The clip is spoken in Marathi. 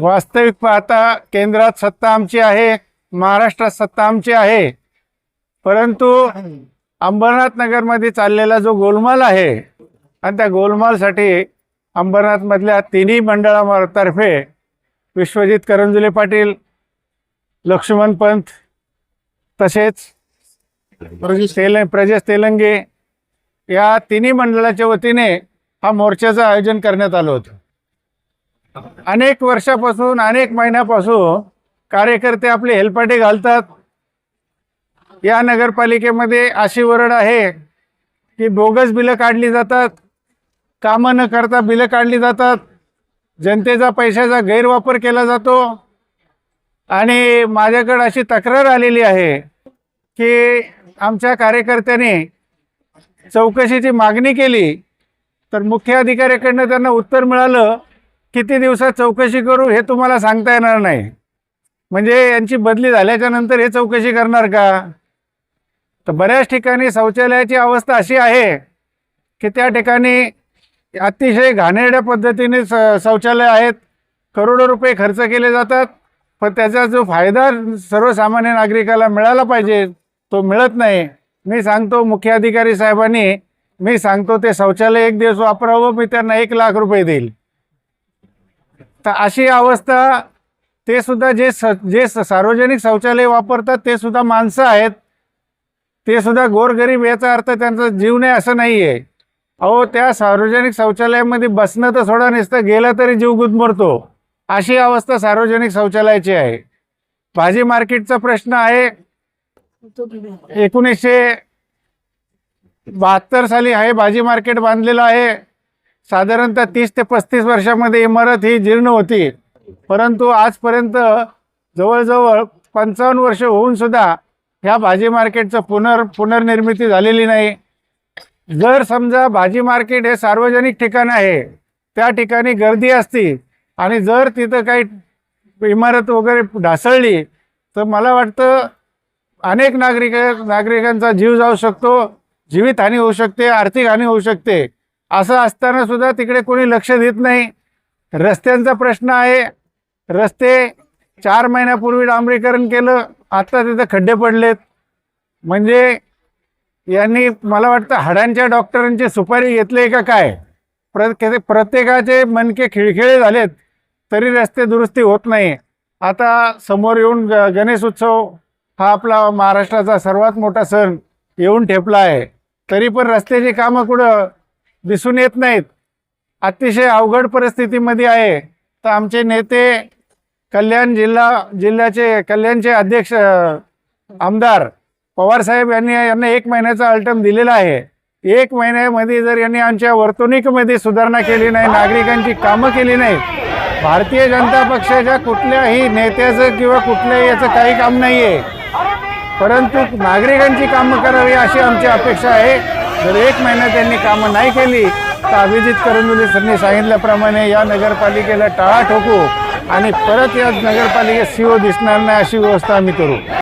वास्तविक पाहता केंद्रात सत्ता आमची आहे महाराष्ट्रात सत्ता आमची आहे. परंतु अंबरनाथ नगरमध्ये चाललेला जो गोलमाल आहे आणि त्या गोलमालसाठी अंबरनाथमधल्या तिन्ही मंडळातर्फे विश्वजित करंजुले पाटील लक्ष्मण पंत तसेच तेल प्रजेश तेलंगे या तिन्ही मंडळाच्या वतीने हा मोर्चाचं आयोजन करण्यात आलं होतं. अनेक वर्षापासून अनेक महिन्यापासून कार्यकर्ते आपले हेलपाटे घालतात. या नगरपालिकेमध्ये अशी वरड आहे की बोगस बिलं काढली जातात कामं न करता बिलं काढली जातात जनतेचा पैशाचा गैरवापर केला जातो. आणि माझ्याकडे अशी तक्रार आलेली आहे की आमच्या कार्यकर्त्याने चौकशीची मागणी केली तर मुख्य अधिकाऱ्याकडनं त्यांना उत्तर मिळालं किती दिवसात चौकशी करू हे तुम्हाला सांगता येणार नाही. म्हणजे यांची बदली झाल्याच्यानंतर हे चौकशी करणार का? तर बऱ्याच ठिकाणी शौचालयाची अवस्था अशी आहे की त्या ठिकाणी अतिशय घाणेरड्या पद्धतीने स शौचालय आहेत. करोडो रुपये खर्च केले जातात. पण त्याचा जो फायदा सर्वसामान्य नागरिकाला मिळाला पाहिजे तो मिळत नाही. मी सांगतो मुख्य अधिकारी साहेबांनी मी सांगतो ते शौचालय एक दिवस वापरावं मी त्यांना एक लाख रुपये देईल. तर अशी अवस्था ते सुद्धा जे स जे स- सार्वजनिक शौचालय वापरतात ते सुद्धा माणसं आहेत. ते सुद्धा गोरगरीब याचा अर्थ त्यांचा जीव नाही असं नाही आहे अहो त्या सार्वजनिक शौचालयामध्ये बसणं तर सोडा नसतं गेलं तरी जीव गुदमरतो. अशी अवस्था सार्वजनिक शौचालयाची आहे. भाजी मार्केटचा प्रश्न आहे. एकोणीसशे बहात्तर साली आहे भाजी मार्केट बांधलेलं आहे. साधारणतः तीस ते पस्तीस वर्षामध्ये इमारत ही जीर्ण होती. परंतु आजपर्यंत जवळजवळ पंचावन्न वर्ष होऊन सुद्धा ह्या भाजी मार्केटचं पुनर् पुनर्निर्मिती झालेली नाही. जर समजा भाजी मार्केट हे सार्वजनिक ठिकाण आहे त्या ठिकाणी गर्दी असती आणि जर तिथं काही इमारत वगैरे ढासळली तर मला वाटतं अनेक नागरिक नागरिकांचा जीव जाऊ शकतो जीवितहानी होऊ शकते आर्थिक हानी होऊ शकते. असं असताना सुद्धा तिकडे कोणी लक्ष देत नाही. रस्त्यांचा प्रश्न आहे. रस्ते चार महिन्यापूर्वी डांबरीकरण केलं. आता तिथं खड्डे पडलेत. म्हणजे यांनी मला वाटतं हाडांच्या डॉक्टरांची सुपारी घेतली का काय? प्र प्रत्येकाचे मनके खिळखिळे झालेत. तरी रस्ते दुरुस्ती होत नाही. आता समोर येऊन ग गणेश उत्सव हा आपला महाराष्ट्राचा सर्वात मोठा सण येऊन ठेपला आहे. तरी पण रस्त्याची कामं कुठं? दिसून येत नाहीत. अतिशय अवघड परिस्थितीमध्ये आहे. तर आमचे नेते कल्याण जिल्हा जिल्ह्याचे कल्याणचे अध्यक्ष आमदार पवारसाहेब यांनी यांना एक महिन्याचा अल्टम दिलेला आहे. एक महिन्यामध्ये जर यांनी आमच्या वर्तणुकीमध्ये सुधारणा केली नाही नागरिकांची कामं केली नाहीत भारतीय जनता पक्षाच्या कुठल्याही नेत्याचं किंवा कुठल्याही याचं काही काम नाही आहे परंतु नागरिकांची कामं करावी अशी आमची अपेक्षा आहे. जर एक महिना त्यांनी कामं नाही केली तर अभिजित करंदुले सरनी सांगितल्याप्रमाणे या नगरपालिकेला टाळा ठोकू आणि परत या नगरपालिकेत सीओ दिसणार नाही अशी व्यवस्था आम्ही करू.